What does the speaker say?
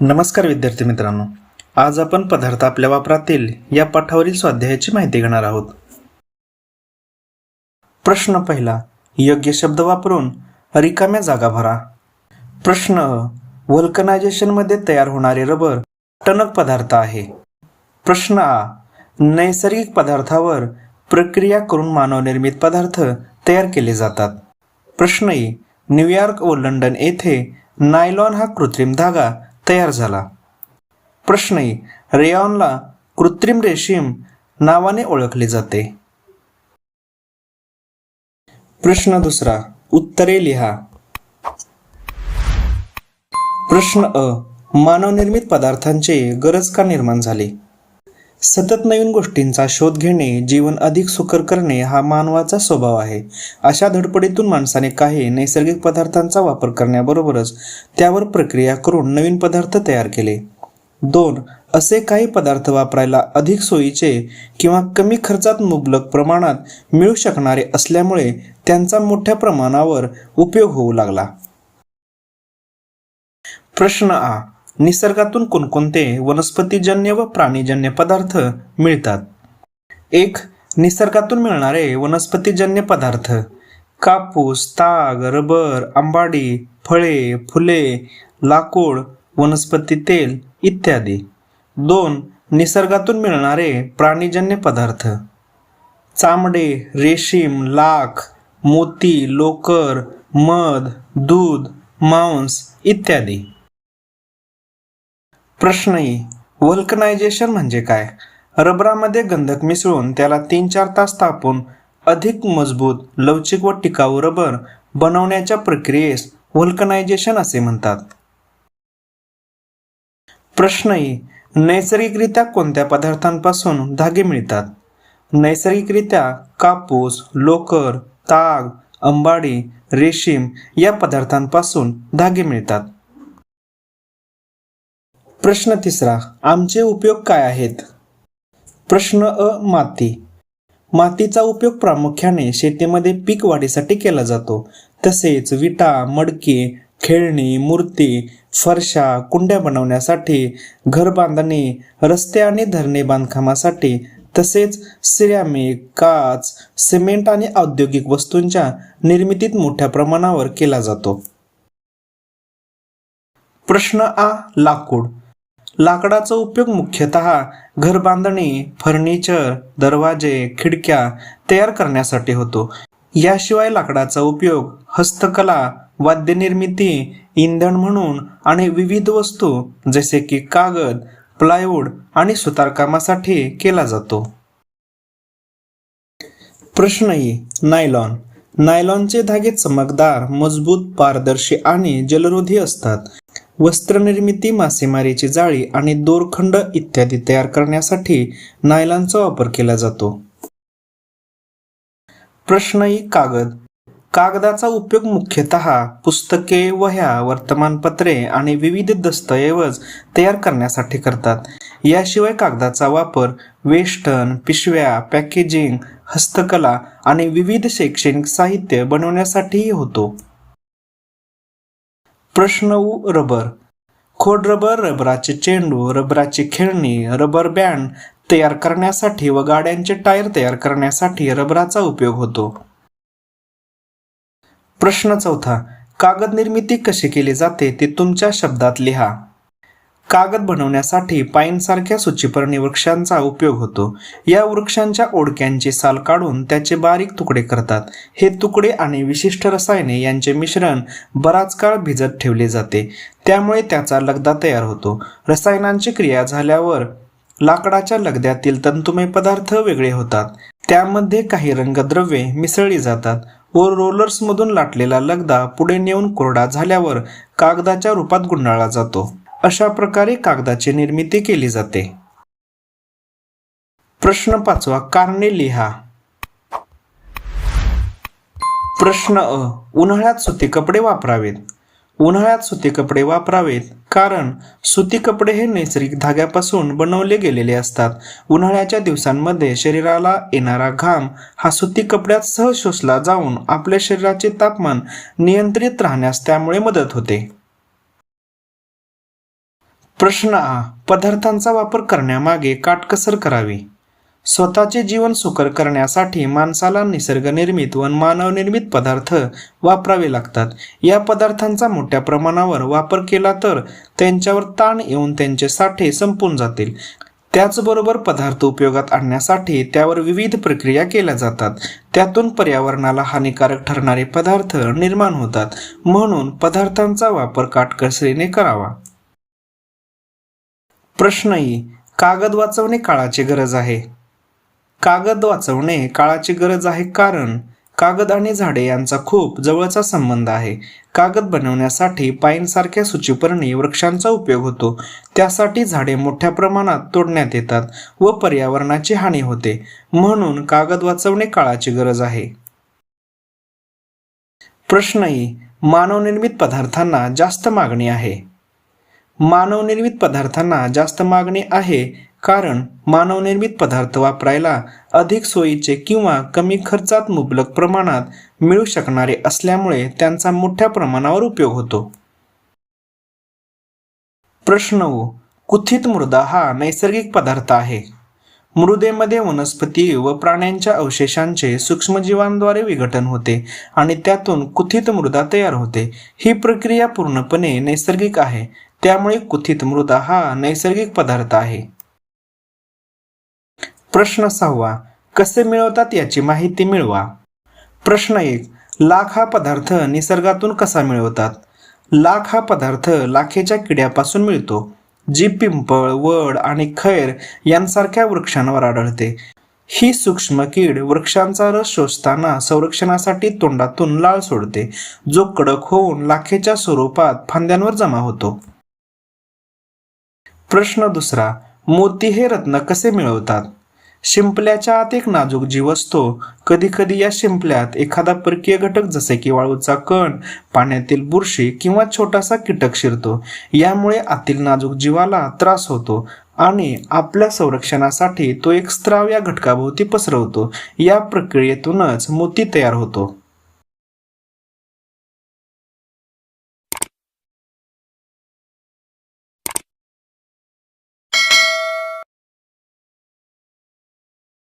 नमस्कार विद्यार्थी मित्रांनो. आज आपण पदार्थ आपल्या वापरातील या पाठावरील स्वाध्यायाची माहिती घेणार आहोत. प्रश्न पहिला योग्य शब्द वापरून रिकाम्या जागा भरा. प्रश्न व्हल्कनायझेशनमध्ये तयार होणारे रबर टणक पदार्थ आहे. प्रश्न आ नैसर्गिक पदार्थावर प्रक्रिया करून मानवनिर्मित पदार्थ तयार केले जातात. प्रश्न ई न्यूयॉर्क व लंडन येथे नायलॉन हा कृत्रिम धागा तयार झाला. प्रश्न ई रेयॉनला कृत्रिम रेशीम नावाने ओळखले जाते. प्रश्न दुसरा उत्तरे लिहा. प्रश्न अ मानवनिर्मित पदार्थांची गरज का निर्माण झाली? सतत नवीन गोष्टींचा शोध घेणे जीवन अधिक सुकर करणे हा मानवाचा स्वभाव आहे. अशा धडपडीतून माणसाने काही नैसर्गिक पदार्थांचा वापर करण्याबरोबरच त्यावर प्रक्रिया करून नवीन पदार्थ तयार केले. दोन असे काही पदार्थ वापरायला अधिक सोयीचे किंवा कमी खर्चात मुबलक प्रमाणात मिळू शकणारे असल्यामुळे त्यांचा मोठ्या प्रमाणावर उपयोग होऊ लागला. प्रश्न आ निसर्गातून कोणकोणते वनस्पतीजन्य व प्राणीजन्य पदार्थ मिळतात? एक निसर्गातून मिळणारे वनस्पतीजन्य पदार्थ. कापूस ताग रबर आंबाडी फळे फुले लाकूड वनस्पती तेल इत्यादी. दोन निसर्गातून मिळणारे प्राणीजन्य पदार्थ. चामडे रेशीम लाख मोती लोकर मध दूध मांस इत्यादी. प्रश्न ई वल्कनायझेशन म्हणजे काय? रबरामध्ये गंधक मिसळून त्याला तीन चार तास तापून अधिक मजबूत लवचिक व टिकाऊ रबर बनवण्याच्या प्रक्रियेस वल्कनायझेशन असे म्हणतात. प्रश्न ई नैसर्गिकरित्या कोणत्या पदार्थांपासून धागे मिळतात? नैसर्गिकरित्या कापूस लोकर ताग अंबाडी रेशीम या पदार्थांपासून धागे मिळतात. प्रश्न तिसरा आमचे उपयोग काय आहेत? प्रश्न अ माती. मातीचा उपयोग प्रामुख्याने शेतीमध्ये पीक वाढीसाठी केला जातो. तसेच विटा मडकी खेळणी मूर्ती फरशा कुंड्या बनवण्यासाठी घर बांधणी रस्ते आणि धरणे बांधकामासाठी तसेच सिरॅमिक काच सिमेंट आणि औद्योगिक वस्तूंच्या निर्मितीत मोठ्या प्रमाणावर केला जातो. प्रश्न आ लाकूड. लाकडाचा उपयोग मुख्यतः घर बांधणी फर्निचर दरवाजे खिडक्या तयार करण्यासाठी होतो. याशिवाय लाकडाचा उपयोग हस्तकला वाद्यनिर्मिती इंधन म्हणून आणि विविध वस्तू जसे की कागद प्लायवूड आणि सुतारकामासाठी केला जातो. प्रश्नही नायलॉन. नायलॉनचे धागे चमकदार मजबूत पारदर्शी आणि जलरोधी असतात. वस्त्रनिर्मिती मासेमारीची जाळी आणि दोरखंड इत्यादी तयार करण्यासाठी नायलॉनचा वापर केला जातो. प्रश्न कागद. कागदाचा उपयोग मुख्यतः पुस्तके वह्या वर्तमानपत्रे आणि विविध दस्तऐवज तयार करण्यासाठी करतात. याशिवाय कागदाचा वापर वेष्टन पिशव्या पॅकेजिंग हस्तकला आणि विविध शैक्षणिक साहित्य बनवण्यासाठीही होतो. प्रश्न उ रबर. खोड रबर रबराचे चेंडू रबराची खेळणी रबर बँड तयार करण्यासाठी व गाड्यांचे टायर तयार करण्यासाठी रबराचा उपयोग होतो. प्रश्न चौथा. कागद निर्मिती कशी केली जाते ते तुमच्या शब्दात लिहा. कागद बनवण्यासाठी पाईनसारख्या सुचिपर्णी वृक्षांचा उपयोग होतो. या वृक्षांच्या ओडक्यांची साल काढून त्याचे बारीक तुकडे करतात. हे तुकडे आणि विशिष्ट रसायने यांचे मिश्रण बराच काळ भिजत ठेवले जाते. त्यामुळे त्याचा लगदा तयार होतो. रसायनांची क्रिया झाल्यावर लाकडाच्या लगद्यातील तंतुमय पदार्थ वेगळे होतात. त्यामध्ये काही रंगद्रव्ये मिसळली जातात व रोलर्समधून लाटलेला लगदा पुढे नेऊन कोरडा झाल्यावर कागदाच्या रूपात गुंडाळला जातो. अशा प्रकारे कागदाची निर्मिती केली जाते. प्रश्न पाचवा कारणे लिहा. प्रश्न अ उन्हाळ्यात सुती कपडे वापरावेत. उन्हाळ्यात सुती कपडे वापरावेत कारण सुती कपडे हे नैसर्गिक धाग्यापासून बनवले गेलेले असतात. उन्हाळ्याच्या दिवसांमध्ये शरीराला येणारा घाम हा सुती कपड्यात सहज शोषला जाऊन आपल्या शरीराचे तापमान नियंत्रित राहण्यास त्यामुळे मदत होते. प्रश्न हा पदार्थांचा वापर करण्यामागे काटकसर करावी. स्वतःचे जीवन सुकर करण्यासाठी माणसाला निसर्गनिर्मित व मानवनिर्मित पदार्थ वापरावे लागतात. या पदार्थांचा मोठ्या प्रमाणावर वापर केला तर त्यांच्यावर ताण येऊन त्यांचे साठे संपून जातील. त्याचबरोबर पदार्थ उपयोगात आणण्यासाठी त्यावर विविध प्रक्रिया केल्या जातात. त्यातून पर्यावरणाला हानिकारक ठरणारे पदार्थ निर्माण होतात. म्हणून पदार्थांचा वापर काटकसरीने करावा. प्रश्नही कागद वाचवणे काळाची गरज आहे. कागद वाचवणे काळाची गरज आहे कारण कागद आणि झाडे यांचा खूप जवळचा संबंध आहे. कागद बनवण्यासाठी पाईनसारख्या सूचीपर्णी वृक्षांचा उपयोग होतो. त्यासाठी झाडे मोठ्या प्रमाणात तोडण्यात येतात व पर्यावरणाची हानी होते. म्हणून कागद वाचवणे काळाची गरज आहे. प्रश्नही मानवनिर्मित पदार्थांना जास्त मागणी आहे. मानवनिर्मित पदार्थांना जास्त मागणी आहे कारण मानवनिर्मित पदार्थ वापरायला अधिक सोयीचे किंवा कमी खर्चात मुबलक प्रमाणात मिळू शकणारे असल्यामुळे त्यांचा मोठ्या प्रमाणावर उपयोग होतो. प्रश्न कुथित मृदा हा नैसर्गिक पदार्थ आहे. मृदेमध्ये वनस्पती व प्राण्यांच्या अवशेषांचे सूक्ष्मजीवांद्वारे विघटन होते आणि त्यातून कुथित मृदा तयार होते. ही प्रक्रिया पूर्णपणे नैसर्गिक आहे. त्यामुळे कुथित मृदा हा नैसर्गिक पदार्थ आहे. प्रश्न सहावा कसे मिळवतात याची माहिती मिळवा. प्रश्न एक लाख हा पदार्थ निसर्गातून कसा मिळवतात? लाख हा पदार्थ लाखेच्या किड्यापासून मिळतो जी पिंपळ वड आणि खैर यांसारख्या वृक्षांवर आढळते. ही सूक्ष्म कीड वृक्षांचा रस शोषताना संरक्षणासाठी तोंडातून लाळ सोडते जो कडक होऊन लाखेच्या स्वरूपात फांद्यांवर जमा होतो. प्रश्न दुसरा मोती हे रत्न कसे मिळवतात? शिंपल्याच्या आत एक नाजूक जीव असतो. कधी कधी या शिंपल्यात एखादा परकीय घटक जसे की वाळूचा कण पाण्यातील बुरशी किंवा छोटासा कीटक शिरतो. यामुळे आतील नाजूक जीवाला त्रास होतो आणि आपल्या संरक्षणासाठी तो एक स्त्राव या घटकाभोवती पसरवतो. या प्रक्रियेतूनच मोती तयार होतो.